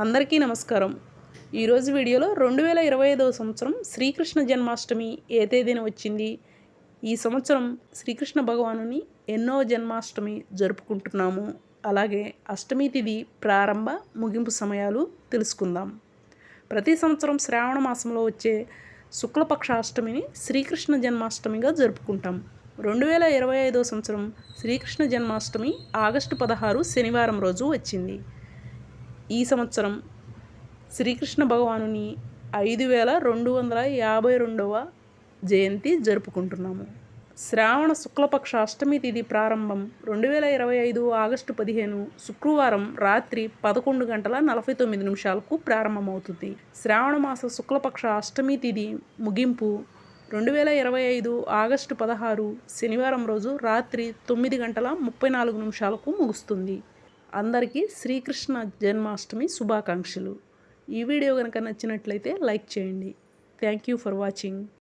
అందరికీ నమస్కారం. ఈరోజు వీడియోలో రెండు వేల ఇరవై ఐదవ సంవత్సరం శ్రీకృష్ణ జన్మాష్టమి ఏ తేదీన వచ్చింది? ఈ సంవత్సరం శ్రీకృష్ణ భగవానుని ఎన్నో జన్మాష్టమి జరుపుకుంటున్నాము. అలాగే అష్టమి తిథి ప్రారంభ ముగింపు సమయాలు తెలుసుకుందాం. ప్రతి సంవత్సరం శ్రావణ మాసంలో వచ్చే శుక్లపక్ష అష్టమిని శ్రీకృష్ణ జన్మాష్టమిగా జరుపుకుంటాం. రెండు వేల ఇరవై ఐదో సంవత్సరం శ్రీకృష్ణ జన్మాష్టమి ఆగస్టు పదహారు శనివారం రోజు వచ్చింది. ఈ సంవత్సరం శ్రీకృష్ణ భగవానుని ఐదు వేల రెండు వందల యాభై రెండవ జయంతి జరుపుకుంటున్నాము. శ్రావణ శుక్లపక్ష అష్టమి తిథి ప్రారంభం రెండు వేల ఇరవై ఐదు ఆగస్టు పదిహేను శుక్రవారం రాత్రి పదకొండు గంటల నలభై తొమ్మిది నిమిషాలకు ప్రారంభమవుతుంది. శ్రావణ మాస శుక్లపక్ష అష్టమి తిథి ముగింపు రెండు వేల ఇరవై ఐదు ఆగస్టు పదహారు శనివారం రోజు రాత్రి తొమ్మిది గంటల ముప్పై నాలుగు నిమిషాలకు ముగుస్తుంది. అందరికీ శ్రీకృష్ణ జన్మాష్టమి శుభాకాంక్షలు. ఈ వీడియో కనుక నచ్చినట్లయితే లైక్ చేయండి. Thank you for watching